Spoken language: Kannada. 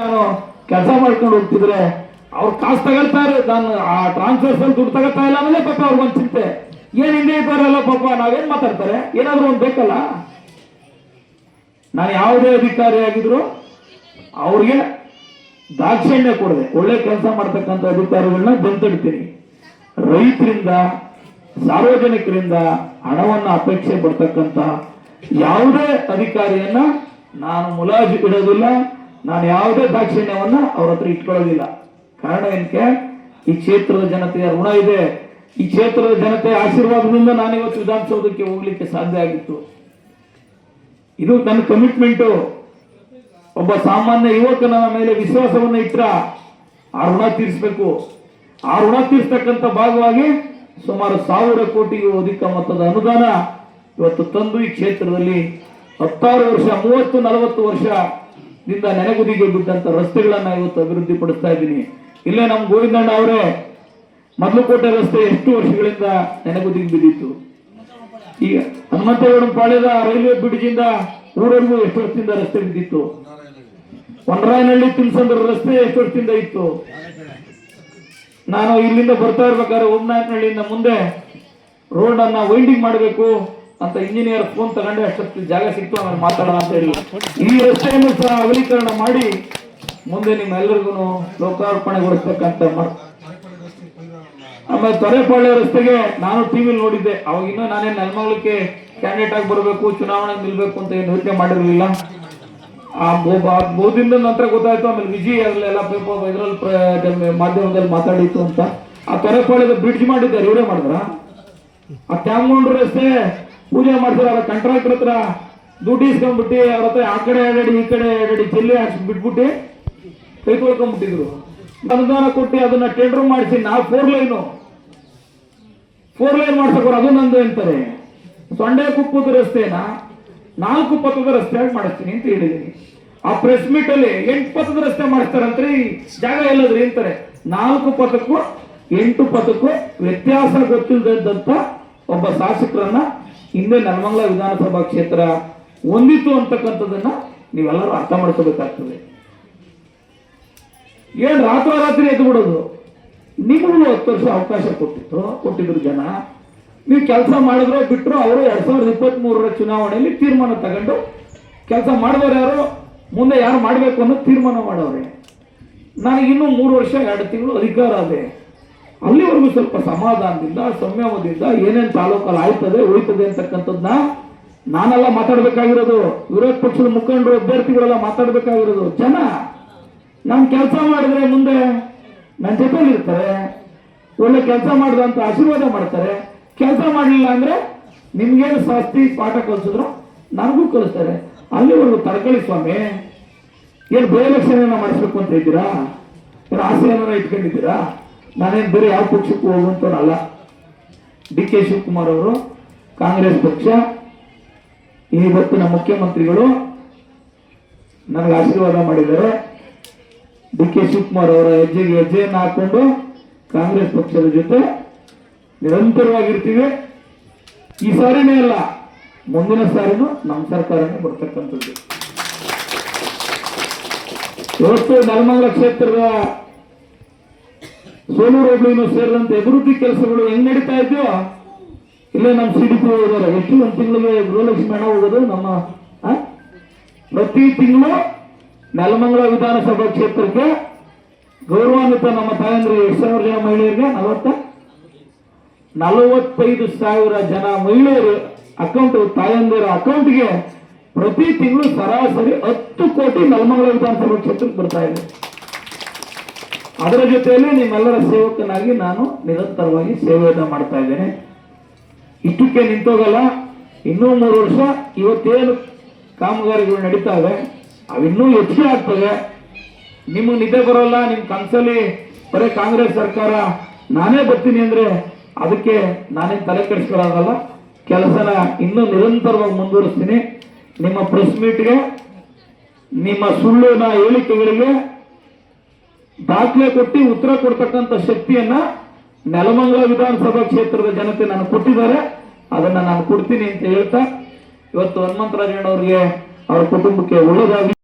ನಾನು ಕೆಲಸ ಮಾಡ್ಕೊಂಡು ಹೋಗ್ತಿದ್ರೆ ಅವ್ರು ಕಾಸು ತಗೊಳ್ತಾರೆ ನಾನು ಆ ಟ್ರಾನ್ಸ್ಫರ್ಸ್ ಅಲ್ಲಿ ದುಡ್ಡು ತಗೋತಾ ಇಲ್ಲ ಅಂದ್ರೆ ಪಾಪ ಅವ್ರಿಗೊಂದು ಚಿಂತೆ. ಏನ್ ಹಿಂದೆ ಇದ್ದಾರಲ್ಲ ಪಾಪ, ನಾವೇನ್ ಮಾತಾಡ್ತಾರೆ? ಏನಾದ್ರು ಒಂದು ಬೇಕಲ್ಲ? ನಾನು ಯಾವುದೇ ಅಧಿಕಾರಿ ಆಗಿದ್ರು ಅವ್ರಿಗೆ ದಾಕ್ಷಿಣ್ಯ ಕೊಡದೆ. ಒಳ್ಳೆ ಕೆಲಸ ಮಾಡ್ತಕ್ಕಂಥ ಅಧಿಕಾರಿಗಳನ್ನ ಬೆಂತಡ್ತೀನಿ. ರೈತರಿಂದ, ಸಾರ್ವಜನಿಕರಿಂದ ಹಣವನ್ನ ಅಪೇಕ್ಷೆ ಪಡ್ತಕ್ಕಂಥ ಯಾವುದೇ ಅಧಿಕಾರಿಯನ್ನ ನಾನು ಮುಲಾಜಿ ಇಡೋದಿಲ್ಲ. ನಾನು ಯಾವುದೇ ದಾಕ್ಷಿಣ್ಯವನ್ನು ಅವ್ರ ಹತ್ರ ಇಟ್ಕೊಳ್ಳೋದಿಲ್ಲ. ಕಾರಣ ಏನಕ್ಕೆ? ಈ ಕ್ಷೇತ್ರದ ಜನತೆಯ ಋಣ ಇದೆ. ಈ ಕ್ಷೇತ್ರದ ಜನತೆಯ ಆಶೀರ್ವಾದದಿಂದ ನಾನು ಇವತ್ತು ವಿಧಾನಸೌಧಕ್ಕೆ ಹೋಗ್ಲಿಕ್ಕೆ ಸಾಧ್ಯ ಆಗಿತ್ತು. ಇದು ನನ್ನ ಕಮಿಟ್ಮೆಂಟು ಒಬ್ಬ ಸಾಮಾನ್ಯ ಯುವಕನ ಮೇಲೆ ವಿಶ್ವಾಸವನ್ನು ಇಟ್ಟ ಆ ಋಣ ತೀರಿಸಬೇಕು. ಆ ಋಣ ತೀರಿಸ್ತಕ್ಕಂಥ ಭಾಗವಾಗಿ ಸುಮಾರು ಸಾವಿರ ಕೋಟಿಗೂ ಅಧಿಕ ಮೊತ್ತದ ಅನುದಾನ ಇವತ್ತು ತಂದು ಈ ಕ್ಷೇತ್ರದಲ್ಲಿ ಹತ್ತಾರು ವರ್ಷ, ಮೂವತ್ತು ನಲವತ್ತು ವರ್ಷದಿಂದ ನೆನೆಗುದಿಗೆ ಬಿದ್ದಂತ ರಸ್ತೆಗಳನ್ನ ಇವತ್ತು ಅಭಿವೃದ್ಧಿ ಪಡಿಸ್ತಾ ಇದ್ದೀನಿ. ಇಲ್ಲೇ ನಮ್ಮ ಗೋವಿಂದಣ್ಣ ಅವರೇ ಕೋಟೆ ರಸ್ತೆ ಎಷ್ಟು ವರ್ಷಗಳಿಂದ ನೆನೆಗುದಿಗೆ ಬಿದ್ದಿತ್ತು. ಈಗ ಹನುಮಂತೇಗೌಡ ಪಾಳ್ಯದ ರೈಲ್ವೆ ಬ್ರಿಡ್ಜಿಂದ ಊರವರೆಗೂ ಎಷ್ಟು ವರ್ಷದಿಂದ ರಸ್ತೆ ಬಿದ್ದಿತ್ತು. ಒಂಡರಾಯನಹಳ್ಳಿ ತಿನ್ಸಂದ್ರ ರಸ್ತೆ ಎಷ್ಟು ವರ್ಷದಿಂದ ಇತ್ತು. ನಾನು ಇಲ್ಲಿಂದ ಬರ್ತಾ ಇರ್ಬೇಕಾದ್ರೆ ಓಮ್ನಾಯಕನಹಳ್ಳಿಯಿಂದ ಮುಂದೆ ರೋಡ್ ಅನ್ನ ವೈಂಡಿಂಗ್ ಮಾಡಬೇಕು. ಅಂತ ಇಂಜಿನಿಯರ್ ಫೋನ್ ತಗೊಂಡೆ ಅಷ್ಟೊತ್ತು ಜಾಗ ಸಿಕ್ತು ಆಮೇಲೆ ಮಾತಾಡೋಣ ಅಂತ ಹೇಳಿ. ಈ ರಸ್ತೆಯನ್ನು ಸಹ ಅಗಲೀಕರಣ ಮಾಡಿ ಮುಂದೆ ನಿಮ್ಮೆಲ್ಲರಿಗೂ ಲೋಕಾರ್ಪಣೆಗೊಳಿಸ್ತಕ್ಕಂಥ ಆಮೇಲೆ ತೊರೆಪಾಳ್ಯ ರಸ್ತೆಗೆ ನಾನು ಟಿವಿಲಿ ನೋಡಿದ್ದೆ. ಅವಾಗ ಇನ್ನೂ ನಾನೇ ನೆಲಮಂಗಲಕ್ಕೆ ಕ್ಯಾಂಡಿಡೇಟ್ ಆಗಿ ಬರಬೇಕು, ಚುನಾವಣೆ ನಿಲ್ಬೇಕು ಅಂತ ಏನು ಯೋಚನೆ ಮಾಡಿರಲಿಲ್ಲ. ಆ ಬೋ- ಬಾ- ಬಹುದಿನದ ನಂತರ ಗೊತ್ತಾಯ್ತು, ಆಮೇಲೆ ವಿಜಯ್ ಎಲ್ಲ ಪೇಪರ್ ಇದ್ರಲ್ಲಿ ಮಾಧ್ಯಮದಲ್ಲಿ ಮಾತಾಡಿತ್ತು ಅಂತ. ಆ ತೊರೆಪಾಳ್ಯದ ಬ್ರಿಡ್ಜ್ ಮಾಡಿದ್ದಾರೆ ಇವರೇ ಮಾಡಿದ್ರ? ಆ ತ್ಯಾಮಗೊಂಡ್ರ ರಸ್ತೆ ಪೂಜೆ ಮಾಡ್ತಾರೆ, ಅವ್ರ ಕಾಂಟ್ರಾಕ್ಟರ್ ಹತ್ರ ದುಡ್ಡು ಇಸ್ಕೊಂಡ್ಬಿಟ್ಟು ಅವ್ರ ಹತ್ರ ಆ ಕಡೆ ಎರಡಡಿ ಈ ಕಡೆ ಎರಡಡಿ ಚೆಲ್ಲಿ ಹಾಕಿ ಬಿಟ್ಬಿಟ್ಟು ಕೈ ತೊಳ್ಕೊಂಡ್ಬಿಟ್ಟಿದ್ರು ಅನುದಾನ ಕೊಟ್ಟು ಅದನ್ನ ಟೆಂಡರ್ ಮಾಡಿಸಿ, ನಾವು ಫೋರ್ ಲೈನು ಫೋರ್ ಲೈನ್ ಮಾಡ್ಸಕೋರು ಅದು ನಂದು ಅಂತಾರೆ. ಸೊಂಡೆ ಕುಪ್ಪದ ರಸ್ತೆನ? ನಾಲ್ಕು ಪಥದ ರಸ್ತೆಯಾಗಿ ಮಾಡಿಸ್ತೀನಿ ಅಂತ ಹೇಳಿದೀನಿ. ಆ ಪ್ರೆಸ್ ಮೀಟ್ ಅಲ್ಲಿ ಎಂಟು ಪಥದ ರಸ್ತೆ ಮಾಡಿಸ್ತಾರಂತ್ರಿ, ಜಾಗ ಎಲ್ಲದ್ರಿ ಅಂತಾರೆ. ನಾಲ್ಕು ಪಥಕ್ಕೂ ಎಂಟು ಪಥಕ್ಕೂ ವ್ಯತ್ಯಾಸ ಗೊತ್ತಿಲ್ಲದಂತ ಒಬ್ಬ ಶಾಸಕರನ್ನ ಹಿಂದೆ ನೆಲಮಂಗಲ ವಿಧಾನಸಭಾ ಕ್ಷೇತ್ರ ಹೊಂದಿತ್ತು ಅಂತಕ್ಕಂಥದ್ದನ್ನ ನೀವೆಲ್ಲರೂ ಅರ್ಥ ಮಾಡ್ಕೋಬೇಕಾಗ್ತದೆ. ಏನ್ ರಾತ್ರೋರಾತ್ರಿ ಎದ್ದು ಬಿಡೋದು? ನಿಮಗೂ ಹತ್ತು ವರ್ಷ ಅವಕಾಶ ಕೊಟ್ಟಿತ್ತು, ಕೊಟ್ಟಿದ್ರು ಜನ. ನೀವು ಕೆಲಸ ಮಾಡಿದ್ರೆ ಬಿಟ್ಟರು ಅವರು ಎರಡ್ ಸಾವಿರದ ಇಪ್ಪತ್ತ್ ಮೂರರ ಚುನಾವಣೆಯಲ್ಲಿ ತೀರ್ಮಾನ ತಗೊಂಡು ಕೆಲಸ ಮಾಡಿದವರು ಯಾರು? ಮುಂದೆ ಯಾರು ಮಾಡಬೇಕು ಅನ್ನೋ ತೀರ್ಮಾನ ಮಾಡೋರೆ ನನಗಿನ್ನೂ ಮೂರು ವರ್ಷ ಎರಡು ತಿಂಗಳು ಅಧಿಕಾರ ಅದೇ ಅಲ್ಲಿವರೆಗೂ ಸ್ವಲ್ಪ ಸಮಾಧಾನದಿಂದ, ಸಂಯಮದಿಂದ ಏನೇನು ತಾಲೂಕಲ್ಲಿ ಆಯ್ತದೆ ಉಳಿತದೆ ಅಂತಕ್ಕಂಥದ್ದನ್ನ ನಾನೆಲ್ಲ ಮಾತಾಡ್ಬೇಕಾಗಿರೋದು. ವಿರೋಧ ಪಕ್ಷದ ಮುಖಂಡರು, ಅಭ್ಯರ್ಥಿಗಳೆಲ್ಲ ಮಾತಾಡ್ಬೇಕಾಗಿರೋದು. ಜನ ನಾನು ಕೆಲಸ ಮಾಡಿದ್ರೆ ಮುಂದೆ ನನ್ನ ಜೊತೆಲಿ ಇರ್ತಾರೆ, ಒಳ್ಳೆ ಕೆಲಸ ಮಾಡಿದಂತ ಆಶೀರ್ವಾದ ಮಾಡ್ತಾರೆ. ಕೆಲಸ ಮಾಡಲಿಲ್ಲ ಅಂದ್ರೆ ನಿಮ್ಗೇನು ಶಾಸ್ತಿ, ಪಾಠ ಕಲಿಸಿದ್ರು ನನಗೂ ಕಲಿಸ್ತಾರೆ. ಅಲ್ಲಿವರೆಗೂ ತಡ್ಕೊಳ್ಳಿ ಸ್ವಾಮಿ, ಏನು ಬೈ ಮಾಡಿಸ್ಬೇಕು ಅಂತ ಇದ್ದೀರಾ? ಏನಾರ ಇಟ್ಕೊಂಡಿದ್ದೀರಾ? ನಾನೇನು ಬೇರೆ ಯಾವ ಪಕ್ಷಕ್ಕೂ ಹೋಗುವಂಥವ್ರಲ್ಲ ಡಿ ಕೆ ಶಿವಕುಮಾರ್ ಅವರು, ಕಾಂಗ್ರೆಸ್ ಪಕ್ಷ ಇವತ್ತಿನ ಮುಖ್ಯಮಂತ್ರಿಗಳು ನನಗೆ ಆಶೀರ್ವಾದ ಮಾಡಿದ್ದಾರೆ. ಡಿ ಕೆ ಶಿವಕುಮಾರ್ ಅವರ ಹೆಜ್ಜೆಗೆ ಹೆಜ್ಜೆಯನ್ನು ಹಾಕೊಂಡು ಕಾಂಗ್ರೆಸ್ ಪಕ್ಷದ ಜೊತೆ ನಿರಂತರವಾಗಿರ್ತೀವಿ. ಈ ಸಾರಿನೇ ಅಲ್ಲ, ಮುಂದಿನ ಸಾರಿನೂ ನಮ್ಮ ಸರ್ಕಾರನೇ ಬರ್ತಕ್ಕಂಥದ್ದು. ಇವತ್ತು ನರ್ಮಂಗಲ ಕ್ಷೇತ್ರದ ಸೋಲೂರು ಹೋಬಳಿನೂ ಸೇರಿದಂತೆ ಅಭಿವೃದ್ಧಿ ಕೆಲಸಗಳು ಹೆಂಗ್ ನಡೀತಾ ಇದೆಯೋ, ಇಲ್ಲೇ ನಮ್ಮ ಸಿಡಿಪಿ ಹೋಗೋರು ಎಷ್ಟು ಒಂದು ತಿಂಗಳಿಗೆ ಗೃಹಲಕ್ಷ್ಮಿ ಹಣ ಹೋಗೋದು ನಮ್ಮ? ಪ್ರತಿ ತಿಂಗಳು ನೆಲಮಂಗಲ ವಿಧಾನಸಭಾ ಕ್ಷೇತ್ರಕ್ಕೆ ಗೌರವಾನ್ವಿತ ನಮ್ಮ ತಾಯಂದ್ರೆ ಎಷ್ಟು ಸಾವಿರ ಜನ ಮಹಿಳೆಯರಿಗೆ ನಲವತ್ತ, ನಲವತ್ತೈದು ಸಾವಿರ ಜನ ಮಹಿಳೆಯರು ಅಕೌಂಟ್ ತಾಯಂದಿರ ಅಕೌಂಟ್ಗೆ ಪ್ರತಿ ತಿಂಗಳು ಸರಾಸರಿ ಹತ್ತು ಕೋಟಿ ನೆಲಮಂಗಲ ವಿಧಾನಸಭಾ ಕ್ಷೇತ್ರಕ್ಕೆ ಬರ್ತಾ ಇದೆ ಅದರ ಜೊತೆಯಲ್ಲಿ ನಿಮ್ಮೆಲ್ಲರ ಸೇವಕನಾಗಿ ನಾನು ನಿರಂತರವಾಗಿ ಸೇವೆಯನ್ನು ಮಾಡ್ತಾ ಇದ್ದೇನೆ. ಇಷ್ಟಕ್ಕೆ ನಿಂತೋಗಲ್ಲ, ಇನ್ನೂ ಮೂರು ವರ್ಷ ಇವತ್ತೇನು ಕಾಮಗಾರಿಗಳು ನಡೀತಾವೆ ಅವಿನ್ನೂ ಹೆಚ್ಚಿಗೆ ಆಗ್ತವೆ. ನಿಮಗೆ ನಿದ್ದೆ ಬರೋಲ್ಲ ನಿಮ್ಮ ಕನಸಲ್ಲಿ ಬರೀ ಕಾಂಗ್ರೆಸ್ ಸರ್ಕಾರ, ನಾನೇ ಬರ್ತೀನಿ ಅಂದ್ರೆ ಅದಕ್ಕೆ ನಾನೇ ತಲೆ ಕೆಡಿಸ್ಕೊಳ್ಳೋದಲ್ಲ. ಕೆಲಸನ ಇನ್ನೂ ನಿರಂತರವಾಗಿ ಮುಂದುವರಿಸ್ತೀನಿ. ನಿಮ್ಮ ಪ್ರೆಸ್ ಮೀಟ್ಗೆ ನಿಮ್ಮ ಸುಳ್ಳಿನ ಹೇಳಿಕೆಗಳಿಗೆ ದಾಖಲೆ ಕೊಟ್ಟು ಉತ್ತರ ಕೊಡ್ತಕ್ಕಂಥ ಶಕ್ತಿಯನ್ನ ನೆಲಮಂಗಲ ವಿಧಾನಸಭಾ ಕ್ಷೇತ್ರದ ಜನತೆ ನಾನು ಕೊಟ್ಟಿದ್ದಾರೆ. ಅದನ್ನ ನಾನು ಕೊಡ್ತೀನಿ ಅಂತ ಹೇಳ್ತಾ, ಇವತ್ತು ಹನುಮಂತರಾಜಣ್ಣವ್ರಿಗೆ ಅವರ ಕುಟುಂಬಕ್ಕೆ ಒಳ್ಳೆಯದಾಗಲಿ